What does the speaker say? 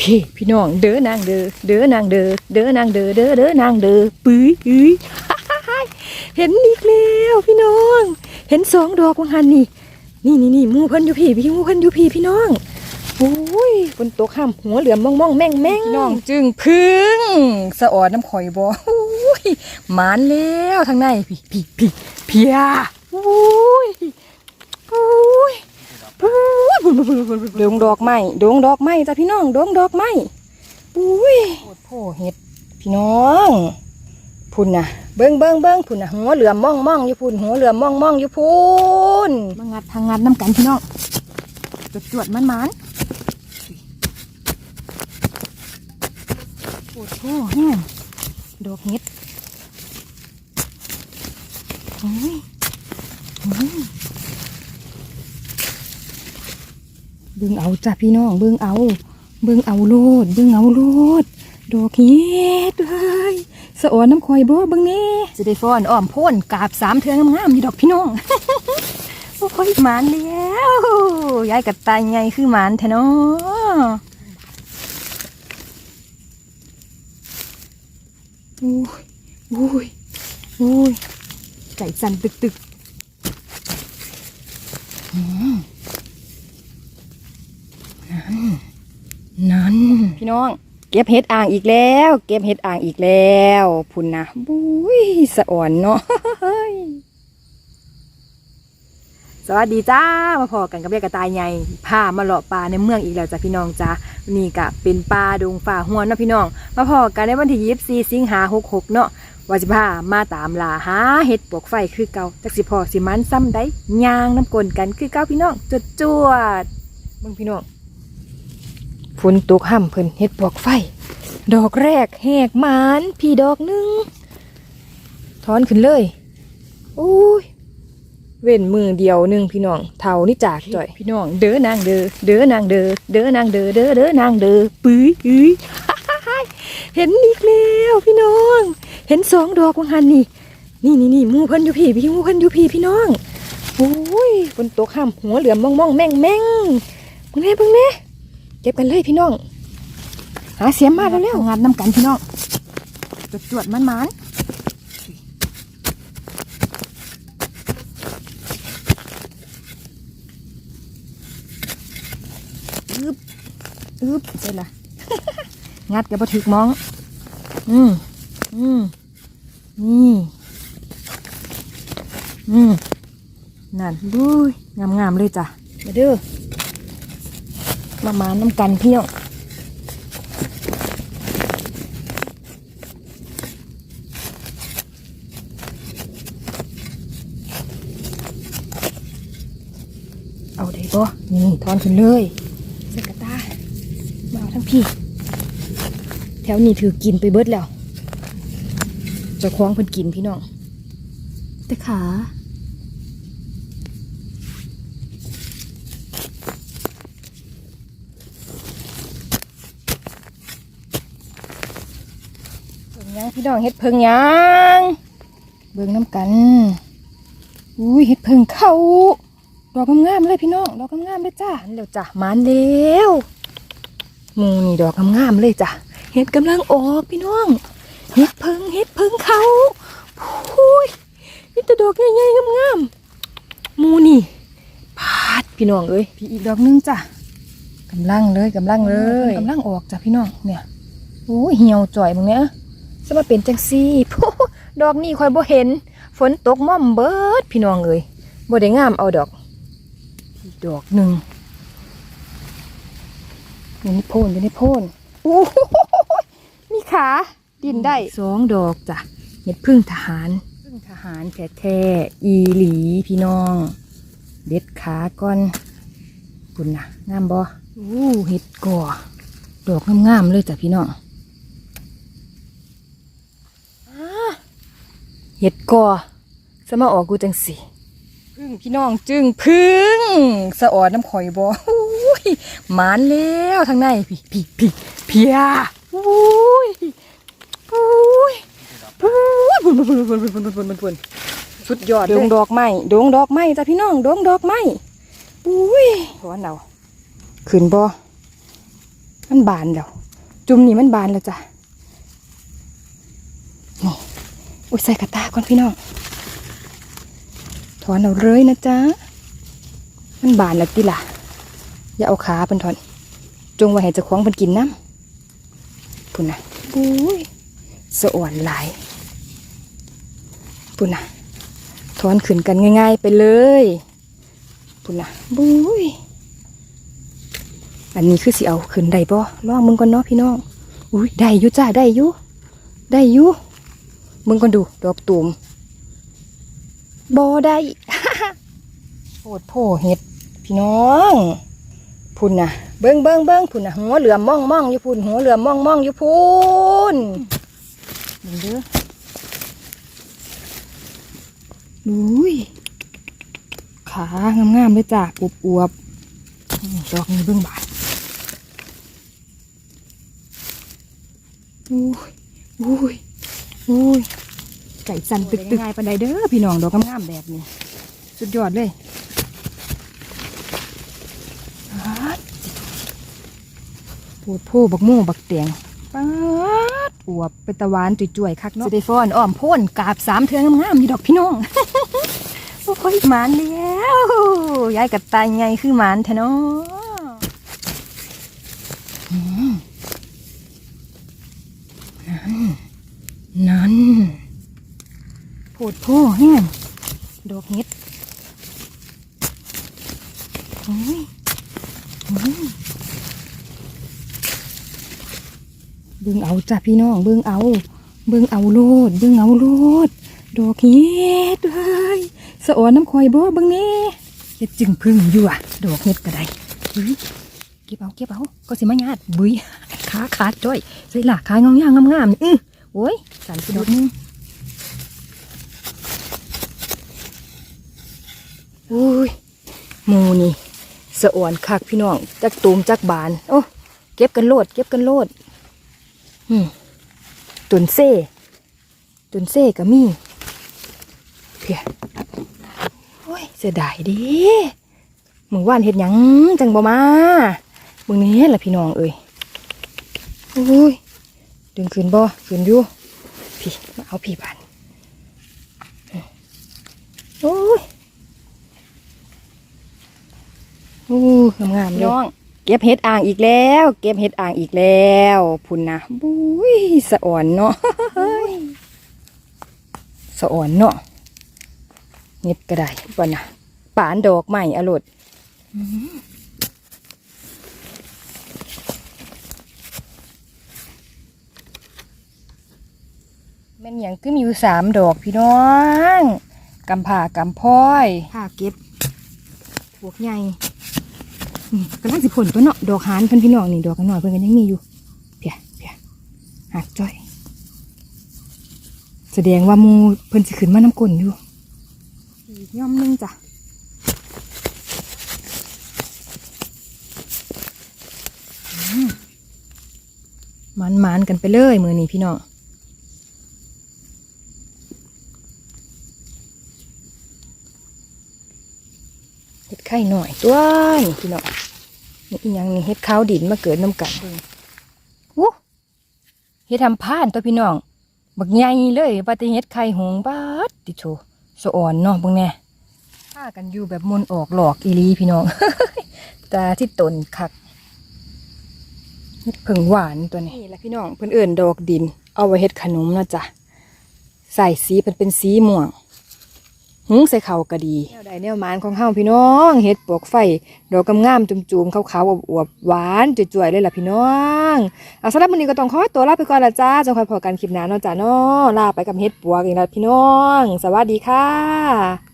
พี่พี่น้องเด้อนางเด้อเด้อนางเด้อเด้อนางเด้อเด้อเด้อนางเด้อปื้ยอื้ยเห็นอีกแล้วพี่น้อง เห็นสองดอกวังหันนี่นี่นี่นี่หมูเพิ่นอยู่พี่พี่หมูเพิ่นอยู่พี่พี่น้องโอ้ยบนโต๊ะข้ามหัวเหลือมมองมองแม่งแม่งพี่น้องจึงพึ่งสะออดน้ำข่อยบ่โอ้ยหมานแล้วทางในพี่พี่พี่เพียโอ้ยโอ้ย โอ้ยบุญบุญบุญบุญบุญดงดอกไม้ดงดอกไม้จ้ะพี่น้องดงดอกไม้อุ้ยโคตรโพเห็ดพี่น้องพุ่นนะเบิ้งเบิ้งเบิ้งพุ่นนะหัวเหลือมม่องม่องอยู่พุ่นหัวเหลือมม่องม่องอยู่พุ่นมางัดทางงัดน้ำกันพี่น้องจวดจวดมันมันโอ้โหแห้งดอกเห็ดโอ้ยโอ้ย เบิ่งเอาจ้ะพี่น้องเบิ่งเอา เบิ่งเอาโลด เบิ่งเอาโลด ดอกเห็ดเอ้ยสะออนน้ำคอยบ่เบิ่งแนี่จะได้ฟ้อนอ้อมพ่นกราบสามเทืองงามๆอยู่ดอกพี่น้องโอ้ยหมานแล้วยายกับตายไงคือหมานแท้เนาะโอ้ยโอ้ยโอ้ยใจสั่นตึกๆอืม นั่น นั่น พี่น้อง เก็บเห็ดอ่างอีกแล้ว เก็บเห็ดอ่างอีกแล้ว พุ่นนะบุ้ยสะอ่อนเนาะสวัสดีจ้า มาพอกันกับเรียกกระตายใหญ่พามาเลาะป่าในเมืองอีกแล้วจ้ะพี่น้องจ้านี่กะเป็นป่าดงฝ่าหัวเนาะพี่น้อง มาพอกันในวันที่ยี่สี่สิงหาหกหกเนาะว่าจะพามาตามลาหาเห็ดปวกไฟคือเก่าจักสิพอสิมันซ้ำได้ยางน้ำกลนกันคือเก่าพี่น้องจดจวดๆเบิ่งพี่น้อง ฝนตกห่ำเพิ่นเฮ็ดปวกไฟ ดอกแรกแหกหมานพี่ดอกหนึงถอนขึ้นเลยอุ้ยเว้นมือเดียวหนึ่งพี่น้องเท่านี่จากจ่อย พี่น้องเด้อนางเด้อเด้อนางเด้อเด้อนางเด้อเด้อเด้อนางเด้อปื้ยอื้ยเห็นอีกแล้วพี่น้อง เห็นสองดอกวังหันนี่นี่นี่นี่หมูเพิ่นอยู่พี่พี่หมูเพิ่นอยู่พี่พี่น้องโอ้ยบนโต๊ะข้ามหัวเหลือมมองมองแม่งแม่งเบิ่งแน่เบิ่งแน่ เก็บกันเลยพี่น้อง หาเสียมมาแล้วเร็วงานน้ำกันพี่น้องจวดจวดมันมันอึบอึบเป็นไรงัดกับบัถึกมอง อืมอืมนี่อืมนั่นดูยงามงามๆเลยจ้ะมาเด้อ มามาน้ำกันพี่น้องเอาได้บ่นี่ทอนขึ้นเลยใส่กตามาเอาทั้งพี่ แถวนี้ถือกินไปเบิดแล้วจะคล้องเพิ่นกินพี่น้องแต่ขา เบิ่งห ยังพี่น้องเฮ็ดเพิงหยังเบิ่งน้ำกันอุ้ยเฮ็ดเพิงเข้าดอกงามๆเลยพี่น้องดอกงามๆเลยจ้าอันเดี๋ยวจ้ะมานแล้วหมูนี่ดอกงามๆเลยจ้ะเฮ็ดกำลังออกพี่น้องเฮ็ดเพิงเฮ็ดเพิงเข้าอุ้ยนี่แต่ดอกใหญ่ๆงามๆหมูนี่พาดพี่น้องเอ้ยพี่อีกดอกหนึงจ้ะกำลังเลยกำลังเลยกำลังออกจ้ะพี่น้องเนี่ยโอ้ยเหี่ยวจ่อยมึงเนี่ย จะมาเป็นจังซี่พูดอกนี่คอยบ่เห็น ฝนตกม่อมเบิดพี่น้องเอ้ยบ่ได้งามเอาดอกอีกดอกหนึ่งอยู่ในโพนอยู่ในโพนโอ้โหมีขา ดินได้สองดอกจ้ะเห็ดพึ่งทหารพึ่งทหารแท้ๆอีหลีพี่น้อง เด็ดขาก่อนคุณนะงามบ่อู้เห็ดก่อดอกงามๆเลยจ้ะพี่น้อง เห็ดกอสมาออกกูจังสิพึ่งพี่น้องจึงพึ่งสะออดน้ำข่อยบ่อุ้ยหมานแล้วทางในพี่พี่พี่เพียอุ้ยอุ้ยอุ้ยบุญบุญบุญบุญบุญบุญบุญบุญบุญสุดยอดดงดอกไม้ดงดอกไม้จ้ะพี่น้องดงดอกไม้อุ้ยหัวเนาขึ้นบ่มันบานแล้วจุ่มนี่มันบานแล้วจ้ะ นี่ อุ้ยใส่กระตาก่อนพี่น้อง ถอนเอาเลยนะจ๊ะ มันบานแล้วติล่ะ อย่าเอาขาเพิ่นถอน จงไว้ให้เจ้าของเพิ่นกินน้ำพุ่นนะบุ้ยสะอ่อนหลายพุ่นนะถอนขึ้นกันง่าย ๆ ไปเลยพุ่นนะบุ้ยอันนี้คือสิเอาขึ้นได้บ่ลองมึงก่อนเนาะพี่น้อง อุ้ยได้อยู่จ้าได้อยู่ได้อยู่ มึงก่อนดูดอกตูมบ่ได้โพดโพเห็ด พี่น้องพุ่นนะเบิ้งเบิ้งเบิ้งพุ่นนะหัวเหลือมมองมองอยู่พุ่นหัวเหลือมมองมองอยู่พุ่นเบิ่งเด้ออุ้ยขางามๆเลยจ้าอวบอวบๆนี่ดอกนี้เบิ้งบาดอุ้ยอุ้ย อุ้ยไก่สันตึกตึกง่ายปานใดเด้อพี่น้องดอกงามๆแบบนี้ สุดยอดเลยปัดปวดโพบักโม่บักเตียงปัดอวบเป็นตะวันจุ่ยๆคักเนาะสิได้ฟ้อนอ้อมพ่นกาบสามเทืองงามๆอยู่ดอกพี่น้องโอ้ยหมานแล้วยายกับตายไงคือหมานแท้เนาะอืม นั่นโพ ดโพแห้งดอกเห็ดโอ้ยโอ้ยเบิ่งเอาจ้ะพี่น้อง เบิ่งเอา เบิ่งเอาโลด เบิ่งเอาโลด ดอกเห็ดเฮ้ยสะออนน้ำคอยบ่เบิ่งนี่เห็ดจึงพึ่งอยู่อะ ดอกเห็ดก็ได้เฮ้ยเก็บเอาเก็บเอาก็สิมาญาติบุยขาขาดจ้อยใส่หลากขายงองย่างงามๆอื้อโอ้ยสันกระโดดนึง อุ้ยหมูนี่สะอ่อนคักพี่น้องจักตูมจักบาน โอ้เก็บกันโลด เก็บกันโลดอืมตุนเซ่ตุนเซ่ก็มีเพียโอ้ยเสียดายดิมึงว่านเห็ดหยังจังบ่มามึงนี้แหละพี่น้องเอ้ยโอ้ยดึงขึ้นบ่ขึ้นอยู่พี่มาเอาพี่บานโอ้ยโอ้ย งามๆเลยน้อง เก็บเห็ดอ่างอีกแล้ว เก็บเห็ดอ่างอีกแล้วพุ่นนะบุ้ยสะอ่อนเนาะสะอ่อนเนาะเห็ดก็ได้ป่ะนะป่านดอกใหม่อรดแม่นหยังก็มีอยู่สามดอกพี่น้องกำผ่ากำพ้อยผ่าเก็บพวกใหญ่นี่ กำลังสิผลตัวเนาะดอกหานเพิ่นพี่น้องนี่ดอกกันหน่อยเพิ่นก็ยังมีอยู่เพียเพียหักจ้อย แสดงว่าหมูเพิ่นสิขึ้นมาน้ำกลนอยู่อีกย่อมหนึงจ้ะอืมมันๆกันไปเลยมือนี้พี่น้อง เห็ด ไข่หน่อยตัวนี่พี่น้องนี่ยังนี่เห็ดข้าวดินมาเกิดน้ำกันอู้เห็ดทำพานตัวพี่น้องบักใหญ่เลยว่าแต่เห็ดไข่หงบาดติโชสะอ่อนเนาะบิ่งแน่ฆ่ากันอยู่แบบมนออกหลอกอีลีพี่น้องตาที่ตนคักเห็ดผึ่งหวานตัวนี้นี่แหละพี่น้องเพิ่อนเอิ่นดอกดิน เอาไว้เฮ็ดขนมนะจ้ะใส่สีเป็นเป็นสีม่วง หุงใส่เขาวก็ดีแนวใดแนวมานของเฮาพี่น้องเห็ดปลวกไฟดอกงามจุ่มๆขาวๆอวบๆหวานจ่ยๆเลยล่ะพี่น้องเอาสำหรับวันนี้ก็ต้องขอตัวลาไปก่อนละจ้าจนค่อยพอกันคลิปหน้าเนาะจ้าเนาะลาไปกับเห็ดปลวกอีกแล้วพี่น้อง สวัสดีค่ะ